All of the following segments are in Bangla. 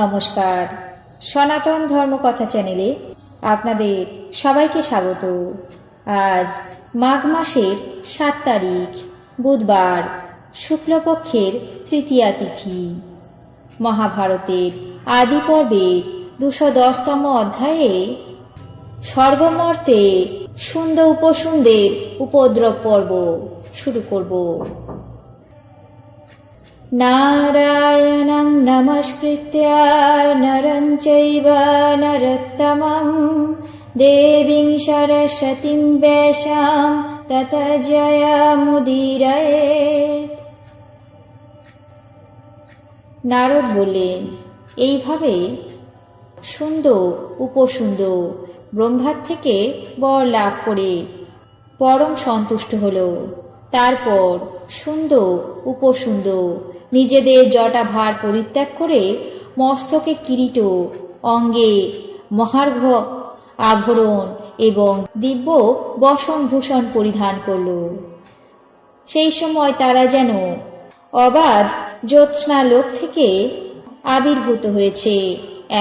নমস্কার। সনাতন ধর্মকথা চ্যানেলে আপনাদের সবাইকে স্বাগত। আজ মাঘ মাসের সাত তারিখ, বুধবার, শুক্লপক্ষের তৃতীয়া তিথি। মহাভারতের আদি পর্বের দুশো দশতম অধ্যায়ে সর্বমর্তে সুন্দর উপসুন্দের উপদ্রব পর্ব শুরু করব। नारायणं नमस्कृत्य नरं चैव नरोत्तमं देवीं सरस्वतीं वेशां तत জয়ামুদিরয়েত নারদ বললেন এইভাবে সুন্দর উপসুন্দর ব্রহ্মার থেকে বর লাভ করে পরম সন্তুষ্ট হল তারপর সুন্দর উপসুন্দর নিজেদের জটা ভার পরিত্যাগ করে মস্তকে কিরিট অঙ্গে মহার্ঘ আভরণ এবং দিব্য বসন ভূষণ পরিধান করল। সেই সময় তারা যেন অবাধ জ্যোৎস্না লোক থেকে আবির্ভূত হয়েছে,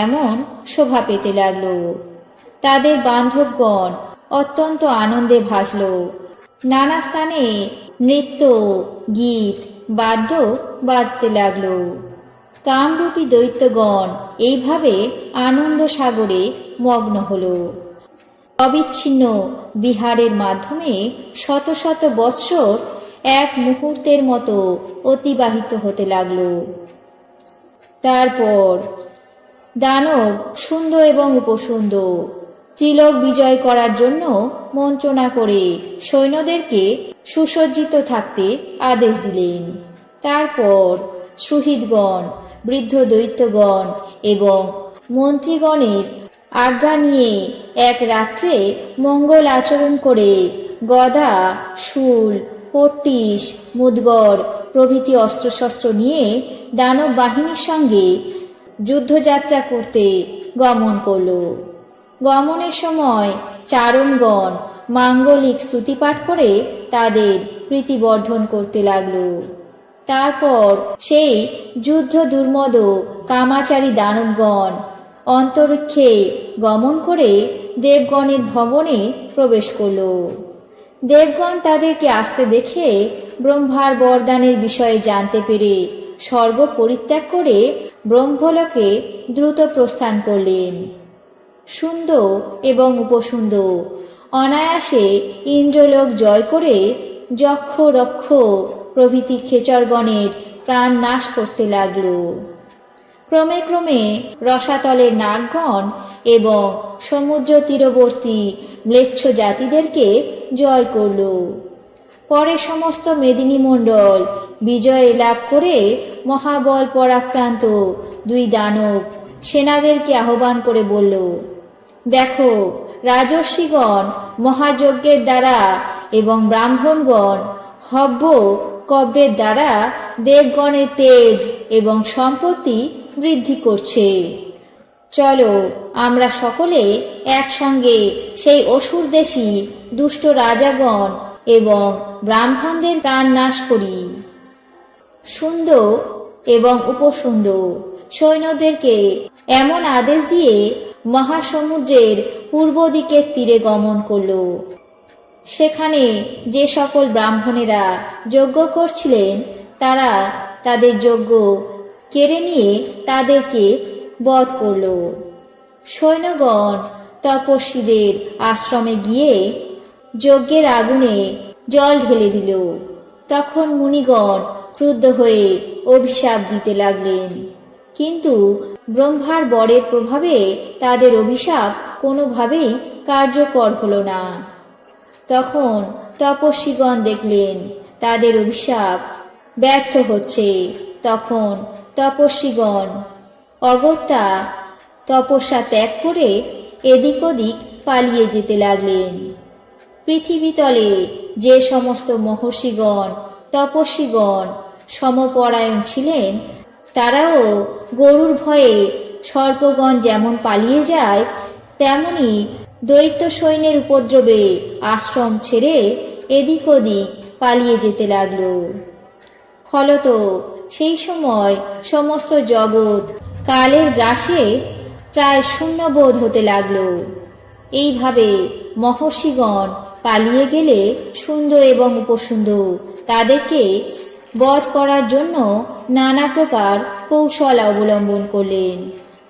এমন শোভা পেতে লাগল। তাদের বান্ধবগণ অত্যন্ত আনন্দে ভাসল। নানা স্থানে নৃত্য, গীত বাদ্য বাজতে লাগল। কামরূপী দৈত্যগণ এইভাবে আনন্দ সাগরে মগ্ন হল। অবিচ্ছিন্ন বিহারের মাধ্যমে শত শত বৎসর এক মুহূর্তের মতো অতিবাহিত হতে লাগল। তারপর দানব সুন্দর এবং উপসুন্দর ত্রিলোক বিজয় করার জন্য মন্ত্রণা করে সৈন্যদেরকে সুসজ্জিত থাকতে আদেশ দিলেন। তারপর সুহৃদগণ বৃদ্ধ দৈত্যগণ এবং মন্ত্রীগণের আজ্ঞা নিয়ে এক রাত্রে মঙ্গল আচরণ করে গদা, শুল পট্টিস মুদগর প্রভৃতি অস্ত্রশস্ত্র নিয়ে দানব বাহিনীর সঙ্গে যুদ্ধযাত্রা করতে গমন করল। গমনের সময় চারণগণ মাঙ্গলিক স্তুতিপাঠ করে তাদের প্রীতিবর্ধন করতে লাগল। তারপর সেই যুদ্ধ দুর্মদ কামাচারী দানবগণ অন্তরিক্ষে গমন করে দেবগণের ভবনে প্রবেশ করল। দেবগণ তাদেরকে আসতে দেখে ব্রহ্মার বরদানের বিষয়ে জানতে পেরে স্বর্গ পরিত্যাগ করে ব্রহ্মলোকে দ্রুত প্রস্থান করলেন। সুন্দর এবং উপসুন্দর অনায়াসে ইন্দ্রলোক জয় করে যক্ষ রক্ষ প্রভৃতি খেচরগণের প্রাণ নাশ করতে লাগল। ক্রমে ক্রমে রসাতলের নাগগণ এবং সমুদ্র তীরবর্তী ম্লেচ্ছ জাতিদেরকে জয় করল। পরে সমস্ত মেদিনী মণ্ডল বিজয় লাভ করে মহাবল পরাক্রান্ত দুই দানব সেনাদেরকে আহ্বান করে বলল, দেখো রাজর্ষিগণ, মহাযজ্ঞের দ্বারা এবং ব্রাহ্মণগণ, হব্য কব্যের দ্বারা দেবগণের তেজ এবং সম্পত্তি বৃদ্ধি করছে। চলো, আমরা সকলে একসঙ্গে সেই অসুর দেশি, দুষ্ট রাজাগণ এবং ব্রাহ্মণদের প্রাণ নাশ করি। সুন্দর এবং উপসুন্দর সৈন্যদেরকে এমন আদেশ দিয়ে মহাসমুদ্রের পূর্ব দিকের তীরে গমন করল। সেখানে যে সকল ব্রাহ্মণেরা যজ্ঞ করছিলেন, তারা তাদের যজ্ঞ কেড়ে নিয়ে তাদেরকে বধ করল। সৈন্যগণ তপস্বীদের আশ্রমে গিয়ে যজ্ঞের আগুনে জল ঢেলে দিল। তখন মুনিগণ ক্রুদ্ধ হয়ে অভিশাপ দিতে লাগলেন। কিন্তু ব্রহ্মার বরের প্রভাবে তাদের অভিশাপ কোনোভাবেই কার্যকর হল না। তখন তপস্বীগণ দেখলেন, তাদের অভিশাপ ব্যর্থ হচ্ছে। তখন তপস্বীগণ অগত্যা তপস্যা ত্যাগ করে এদিক ওদিক পালিয়ে যেতে লাগলেন। পৃথিবীতলে যে সমস্ত মহর্ষিগণ, তপস্বীগণ, সমপরায়ণ ছিলেন তারাও গরুর ভয়ে সর্পগণ যেমন পালিয়ে যায়, তেমনি দৈত্য সৈন্যের উপদ্রবে আশ্রম ছেড়ে এদিক ওদিক পালিয়ে যেতে লাগল। ফলত সেই সময় সমস্ত জগৎ কালের গ্রাসে প্রায় শূন্যবোধ হতে লাগল। এইভাবে মহর্ষিগণ পালিয়ে গেলে সুন্দর এবং উপসুন্দর তাদেরকে বধ করার জন্য নানা প্রকার কৌশল অবলম্বন করলেন।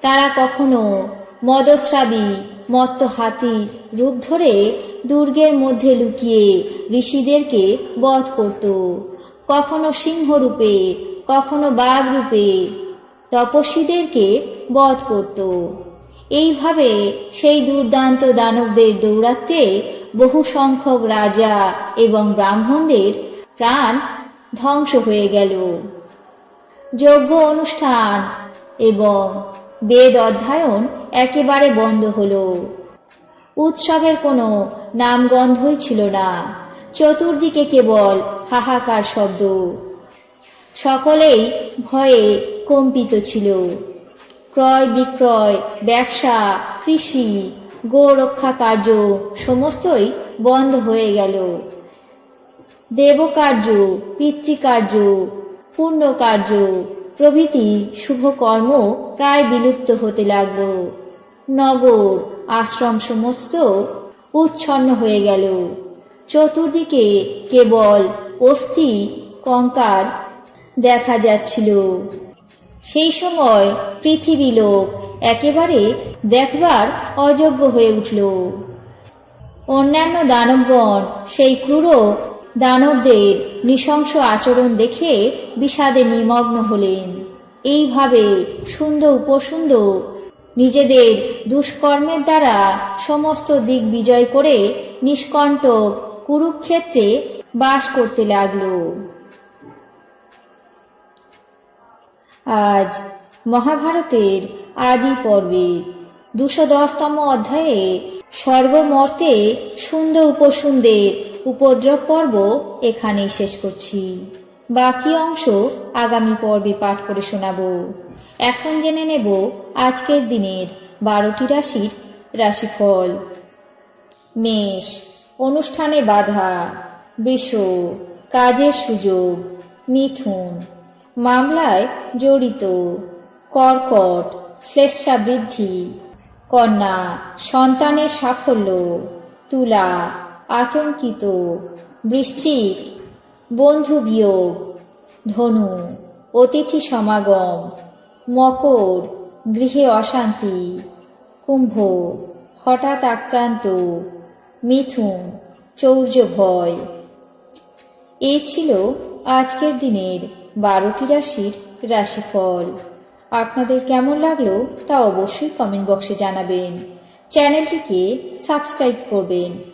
তারা কখনো মদস্রাবী মত্ত হাতি রূপ ধরে দুর্গের মধ্যে লুকিয়ে ঋষিদেরকে বধ করত। কখনো সিংহরূপে, কখনো বাঘ রূপে তপস্বীদেরকে বধ করত। এইভাবে সেই দুর্দান্ত দানবদের দৌরাত্মে বহু সংখ্যক রাজা এবং ব্রাহ্মণদের প্রাণ ধ্বংস হয়ে গেল। যজ্ঞ অনুষ্ঠান এবং বেদ অধ্যয়ন একেবারে বন্ধ হলো। উৎসবের কোনো নামগন্ধই ছিল না। চতুর্দিকে কেবল হাহাকার শব্দ। সকলেই ভয়ে কম্পিত ছিল। ক্রয় বিক্রয়, ব্যবসা, কৃষি গোরক্ষা কার্য সমস্তই বন্ধ হয়ে গেল। দেবকার্য, পিতৃকার্য পূর্ণকার্য প্রভৃতি শুভকর্ম প্রায় বিলুপ্ত হতে লাগল। নগর, আশ্রম সমস্ত উচ্ছন্ন হয়ে গেল। চতুর্দিকে কেবল অস্থি কঙ্কার দেখা যাচ্ছিল। সেই সময় পৃথিবী লোক একেবারে দেখবার অযোগ্য হয়ে উঠল। অন্যান্য দানবগণ সেই ক্রূর দানবদের নৃশংস আচরণ দেখে বিষাদে নিমগ্ন হলেন। এইভাবে সুন্দর উপসুন্দর নিজেদের দুষ্কর্মের দ্বারা সমস্ত দিক বিজয় করে নিষ্কণ্টক কুরুক্ষেত্রে বাস করতে লাগল। আজ মহাভারতের আদি পর্বে দুশো দশতম অধ্যায়ে সর্বমর্তে সুন্দর উপসুন্দের উপদ্রব পর্ব এখানেই শেষ করছি। বাকি অংশ আগামী পর্বে পাঠ করে শোনাবো। এখন জেনে নেব আজকের দিনের বারোটি রাশির রাশিফল। মেষ, অনুষ্ঠানে বাধা। বৃষ, কাজের সুযোগ। মিথুন, মামলায় জড়িত। কর্কট, শ্লেষা বৃদ্ধি। কন্যা, সন্তানের সাফল্য। তুলা আতঙ্কিত। বৃশ্চিক, বন্ধু বিয়োগ, ধনু, অতিথি সমাগম, মকর, গৃহে অশান্তি, কুম্ভ, হঠাৎ আক্রান্ত, মিথুন, চৌর্য ভয়। এই ছিল আজকের দিনের বারোটি রাশির রাশিফল। আপনাদের কেমন লাগল তা অবশ্যই কমেন্ট বক্সে জানাবেন। চ্যানেলটিকে সাবস্ক্রাইব করবেন।